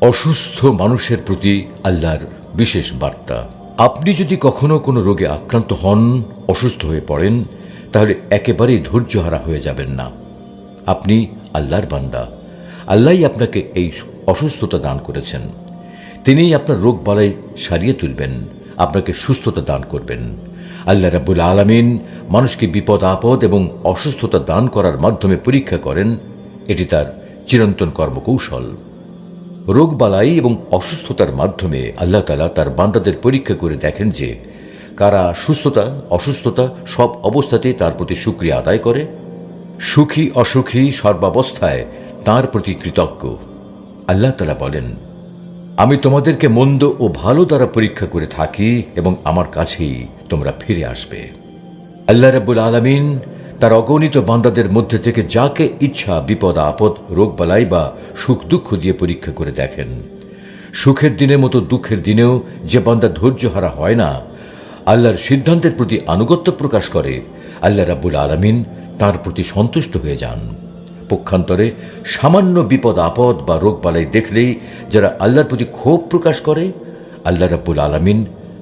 অসুস্থ মানুষের প্রতি আল্লাহর বিশেষ বার্তা। আপনি যদি কখনো কোনো রোগে আক্রান্ত হন, অসুস্থ হয়ে পড়েন, তাহলে একেবারেই ধৈর্যহারা হয়ে যাবেন না। আপনি আল্লাহর বান্দা। আল্লাহই আপনাকে এই অসুস্থতা দান করেছেন। তিনিই আপনার রোগ বালাই সারিয়ে তুলবেন, আপনাকে সুস্থতা দান করবেন। আল্লাহ রাব্বুল আলামিন মানুষকে বিপদ, আপদ এবং অসুস্থতা দান করার মাধ্যমে পরীক্ষা করেন, এটি তার চিরন্তন কর্মকৌশল। রোগবালাই এবং অসুস্থতার মাধ্যমে আল্লাহ তালা তার বান্দাদের পরীক্ষা করে দেখেন যে কারা সুস্থতা, অসুস্থতা সব অবস্থাতেই তার প্রতি সুক্রিয়া আদায় করে, সুখী, অসুখী সর্বাবস্থায় তার প্রতি কৃতজ্ঞ। আল্লাহ তালা বলেন, আমি তোমাদেরকে মন্দ ও ভালো দ্বারা পরীক্ষা করে থাকি এবং আমার কাছেই তোমরা ফিরে আসবে। আল্লাহ রাব্বুল আলামিন তার অগণিত বান্দাদের মধ্যে থেকে যাকে ইচ্ছা, বিপদ, আপদ রোগবালাই বা সুখ, দুঃখ দিয়ে পরীক্ষা করে দেখেন। সুখের দিনের মতো দুঃখের দিনেও যে বান্দা ধৈর্যহারা হয় না, আল্লাহর সিদ্ধান্তের প্রতি আনুগত্য প্রকাশ করে, আল্লাহ রাব্বুল আলামিন তার প্রতি সন্তুষ্ট হয়ে যান। পক্ষান্তরে সামান্য বিপদ, আপদ বা রোগবালাই দেখলেই যারা আল্লাহর প্রতি ক্ষোভ প্রকাশ করে, আল্লাহ রাব্বুল আলামিন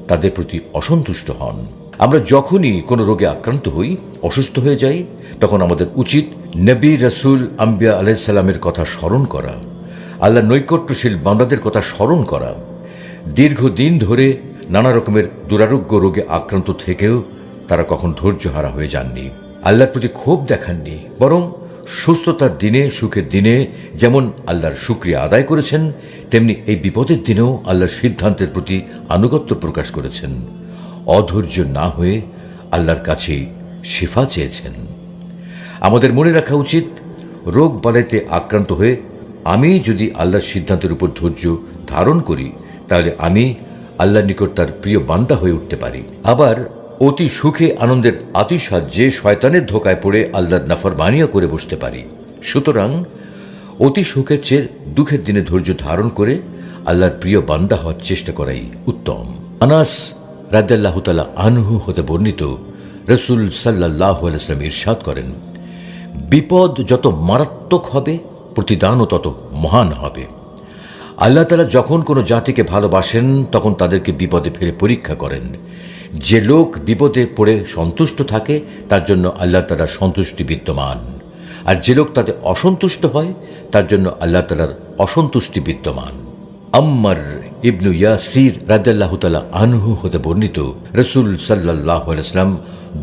তাদের প্রতি অসন্তুষ্ট হন। আমরা যখনই কোনো রোগে আক্রান্ত হই, অসুস্থ হয়ে যাই, তখন আমাদের উচিত নবী রসুল আম্বিয়া আলাইসাল্লামের কথা স্মরণ করা, আল্লাহ নৈকট্যশীল বান্দাদের কথা স্মরণ করা। দীর্ঘদিন ধরে নানা রকমের দুরারোগ্য রোগে আক্রান্ত থেকেও তারা কখন ধৈর্যহারা হয়ে যাননি। আল্লাহর প্রতি ক্ষোভ দেখাননি, বরং সুস্থতার দিনে, সুখের দিনে যেমন আল্লাহর শুক্রিয়া আদায় করেছেন, তেমনি এই বিপদের দিনেও আল্লাহর সিদ্ধান্তের প্রতি আনুগত্য প্রকাশ করেছেন। অধৈর্য না হয়ে আল্লাহর কাছে শিফা চেয়েছেন। আমাদের মনে রাখা উচিত, রোগ বালাইতে আক্রান্ত হয়ে আমি যদি আল্লাহর সিদ্ধান্তের উপর ধৈর্য ধারণ করি, তাহলে আমি আল্লাহর নিকট তার প্রিয় বান্দা হয়ে উঠতে পারি। আবার অতি সুখে আনন্দের আতিসাহ্যে শয়তানের ধোকায় পড়ে আল্লাহর নাফরমানিয়া করে বসতে পারি। সুতরাং অতি সুখের চেয়ে দুঃখের দিনে ধৈর্য ধারণ করে আল্লাহর প্রিয় বান্দা হওয়ার চেষ্টা করাই উত্তম। আনাস রাদ্দাল্লাহ তালা আনহু হতে বর্ণিত রসুল সাল্লাহ আলাইসলাম ইরশাদ করেন, বিপদ যত মারাত্মক হবে, প্রতিদানও তত মহান হবে। আল্লাহ তালা যখন কোনো জাতিকে ভালোবাসেন, তখন তাদেরকে বিপদে ফেলে পরীক্ষা করেন। যে লোক বিপদে পড়ে সন্তুষ্ট থাকে, তার জন্য আল্লাহ তালার সন্তুষ্টি বিদ্যমান। আর যে লোক তাতে অসন্তুষ্ট হয়, তার জন্য আল্লাহ তালার অসন্তুষ্টি বিদ্যমান। আম্মার ইবনু ইয়াসির রাজাল্লাহ তালা আনহু হতে বর্ণিত রসুল সাল্লাহ আলাইসলাম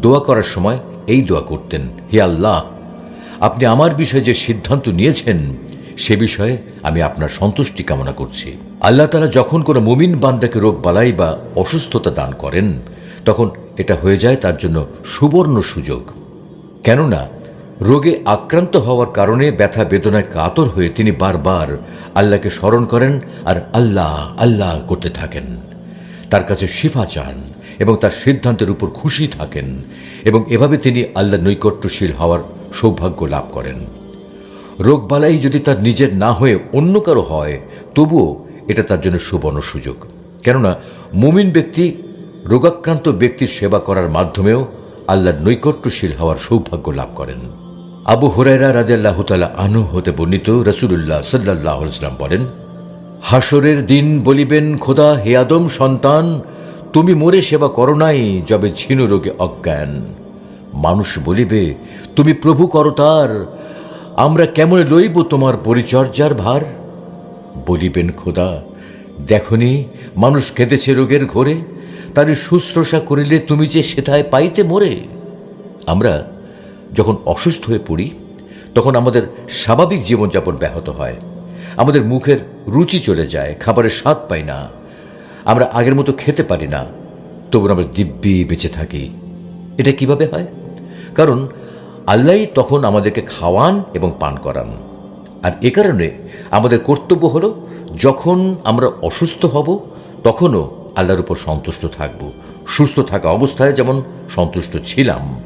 দোয়া করার সময় এই দোয়া করতেন, হে আল্লাহ, আপনি আমার বিষয়ে যে সিদ্ধান্ত নিয়েছেন, সে বিষয়ে আমি আপনার সন্তুষ্টি কামনা করছি। আল্লাহ তালা যখন কোনো মুমিন বান্দাকে রোগ বালাই বা অসুস্থতা দান করেন, তখন এটা হয়ে যায় তার জন্য সুবর্ণ সুযোগ। কেননা রোগে আক্রান্ত হওয়ার কারণে ব্যথা বেদনায় কাতর হয়ে তিনি বারবার আল্লাহকে স্মরণ করেন আর আল্লাহ আল্লাহ করতে থাকেন। তার কাছে শিফা চান এবং তার সিদ্ধান্তের উপর খুশি থাকেন এবং এভাবে তিনি আল্লাহ নৈকট্যশীল হওয়ার সৌভাগ্য লাভ করেন। রোগবালাই যদি তার নিজের না হয়ে অন্য কারও হয়, তবুও এটা তার জন্য সুবর্ণ সুযোগ। কেননা মুমিন ব্যক্তি রোগাক্রান্ত ব্যক্তির সেবা করার মাধ্যমেও আল্লাহর নৈকট্যশীল হওয়ার সৌভাগ্য লাভ করেন। আবু হুরাইরা রাজাল্লাহ তালা আনু হতে বর্ণিত রসুল্লাহ সাল্লাহ ইসলাম বলেন হাসরের দিন বলিবেন, খোদা, হে আদম সন্তান, তুমি মোরে সেবা করো নাই যবে ছিন রোগে অজ্ঞান। মানুষ বলিবে, তুমি প্রভু করো তার আমরা কেমন লইব তোমার পরিচর্যার ভার? বলিবেন, খোদা, দেখনি, মানুষ কেঁদেছে রোগের ঘোরে তারে শুশ্রূষা করিলে তুমি যে সেথায় পাইতে মোরে? আমরা যখন অসুস্থ হয়ে পড়ি, তখন আমাদের স্বাভাবিক জীবনযাপন ব্যাহত হয়। আমাদের মুখের রুচি চলে যায়, খাবারের স্বাদ পাই না, আমরা আগের মতো খেতে পারি না তবু আমরা দিব্যি বেঁচে থাকি। এটা কীভাবে হয়? কারণ আল্লাহই তখন আমাদেরকে খাওয়ান এবং পান করান। আর এ কারণে আমাদের কর্তব্য হলো, যখন আমরা অসুস্থ হব, তখনও আল্লাহর উপর সন্তুষ্ট থাকব। সুস্থ থাকা অবস্থায় যেমন সন্তুষ্ট ছিলাম।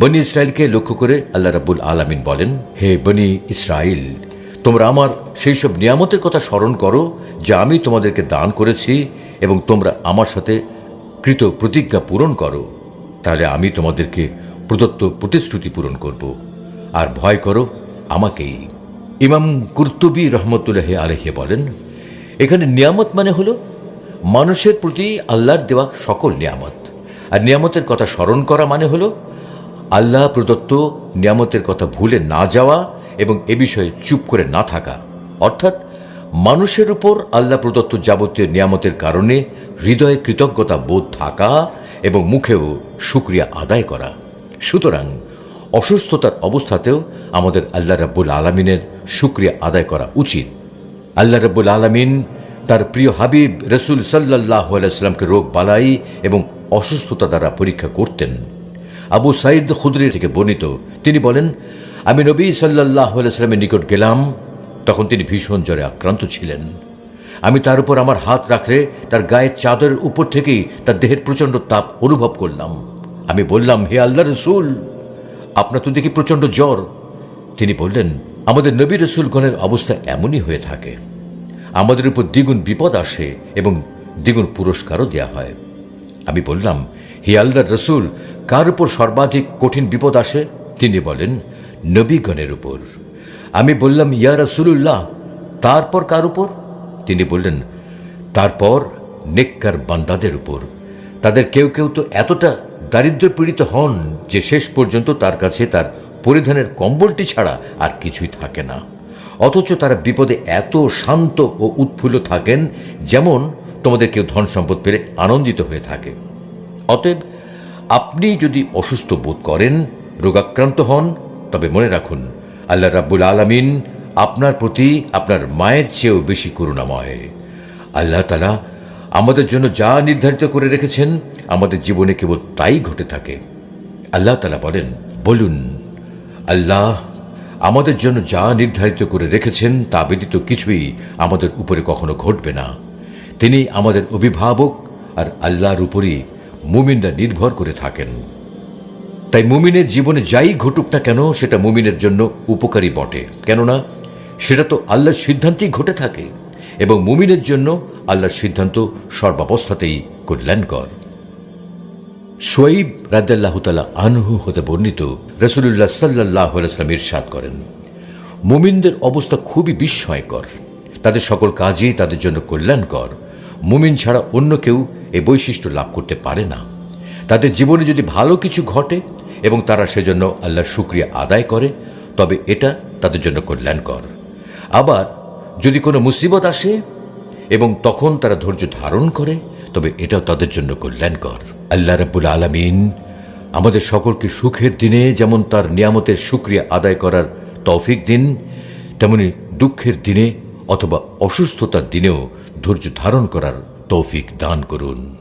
বনি ইসরায়েলকে লক্ষ্য করে আল্লাহ রাবুল আলামিন বলেন, হে বনি ইসরায়েল তোমরা আমার সেই সব নিয়ামতের কথা স্মরণ করো যা আমি তোমাদেরকে দান করেছি এবং তোমরা আমার সাথে কৃত প্রতিজ্ঞা পূরণ করো। তাহলে আমি তোমাদেরকে প্রদত্ত প্রতিশ্রুতি পূরণ করব। আর ভয় করো আমাকেই। ইমাম কুর্তুবী রহমতুল্লাহ আলহে বলেন, এখানে নিয়ামত মানে হলো মানুষের প্রতি আল্লাহর দেওয়া সকল নিয়ামত। আর নিয়ামতের কথা স্মরণ করা মানে হলো আল্লাহ প্রদত্ত নিয়ামতের কথা ভুলে না যাওয়া এবং এ বিষয়ে চুপ করে না থাকা। অর্থাৎ, মানুষের উপর আল্লাহ প্রদত্ত যাবতীয় নিয়ামতের কারণে হৃদয়ে কৃতজ্ঞতা বোধ থাকা এবং মুখেও সুক্রিয়া আদায় করা। সুতরাং, অসুস্থতার অবস্থাতেও আমাদের আল্লাহ রাব্বুল আলমিনের সুক্রিয়া আদায় করা উচিত। আল্লাহ রাব্বুল আলমিন তার প্রিয় হাবিব রসুল সাল্লাহ আলাইস্লামকে রোগ বালাই এবং অসুস্থতা দ্বারা পরীক্ষা করতেন। আবু সাইদ খুদরি থেকে বর্ণিত। তিনি বলেন, আমি নবী সাল্লাহ আলাইস্লামের নিকট গেলাম, তখন তিনি ভীষণ জ্বরে আক্রান্ত ছিলেন। আমি তার উপর আমার হাত রাখলে তার গায়ের চাদরের উপর থেকেই তার দেহের প্রচণ্ড তাপ অনুভব করলাম। আমি বললাম, হে আল্লাহ রসুল, আপনার তো দেখি প্রচণ্ড জ্বর। তিনি বললেন, আমাদের নবী রসুলগণের অবস্থা এমনই হয়ে থাকে। আমাদের উপর দ্বিগুণ বিপদ আসে এবং দ্বিগুণ পুরস্কারও দেওয়া হয়। আমি বললাম, হে আল্লাহ রসুল, কার উপর সর্বাধিক কঠিন বিপদ আসে? তিনি বলেন, নবীগণের উপর। আমি বললাম, ইয়া রসুল্লাহ তারপর কার উপর? তিনি বললেন, তারপর নেককার বান্দাদের উপর। তাদের কেউ কেউ তো এতটা দারিদ্র পীড়িত হন যে শেষ পর্যন্ত তার কাছে তার পরিধানের কম্বলটি ছাড়া আর কিছুই থাকে না। অথচ তারা বিপদে এত শান্ত ও উৎফুল্ল থাকেন, যেমন তোমাদের কেউ ধন সম্পদ পেলে আনন্দিত হয়ে থাকে। অতএব আপনি যদি অসুস্থ বোধ করেন, রোগাক্রান্ত হন, তবে মনে রাখুন, আল্লাহ রাব্বুল আলমিন আপনার প্রতি আপনার মায়ের চেয়েও বেশি করুণাময়। আল্লাহ তালা আমাদের জন্য যা নির্ধারিত করে রেখেছেন, আমাদের জীবনে কেবল তাই ঘটে থাকে। আল্লাহ তালা বলেন, বলুন, আল্লাহ আমাদের জন্য যা নির্ধারিত করে রেখেছেন তা ব্যতীত কিছুই আমাদের উপরে কখনো ঘটবে না। তিনি আমাদের অভিভাবক আর আল্লাহর উপরই মুমিনরা নির্ভর করে থাকেন। তাই মুমিনের জীবনে যাই ঘটুক না কেন, সেটা মুমিনের জন্য উপকারী বটে। কেননা, সেটা তো আল্লাহর সিদ্ধান্তেই ঘটে থাকে এবং মুমিনের জন্য আল্লাহর সিদ্ধান্ত সর্বাবস্থাতেই কল্যাণকর। সোয়াইব রাদ্দাল্লাহ তালা আনহু হতে বর্ণিত রসুল্লাহ সাল্লাহ ইসলাম ইরশাদ করেন, মুমিনদের অবস্থা খুবই বিস্ময়কর। তাদের সকল কাজই তাদের জন্য কল্যাণকর। মুমিন ছাড়া অন্য কেউ এ বৈশিষ্ট্য লাভ করতে পারে না। তাদের জীবনে যদি ভালো কিছু ঘটে এবং তারা সেজন্য আল্লাহর শুক্রিয়া আদায় করে, তবে এটা তাদের জন্য কল্যাণকর। আবার যদি কোনো মুসিবত আসে এবং তখন তারা ধৈর্য ধারণ করে, তবে এটাও তাদের জন্য কল্যাণকর। আল্লাহ রাব্বুল আলমিন আমাদের সকলকে সুখের দিনে যেমন তার নিয়ামতের সুক্রিয়া আদায় করার তৌফিক দিন, তেমনি দুঃখের দিনে অথবা অসুস্থতার দিনেও ধৈর্য ধারণ করার তৌফিক দান করুন।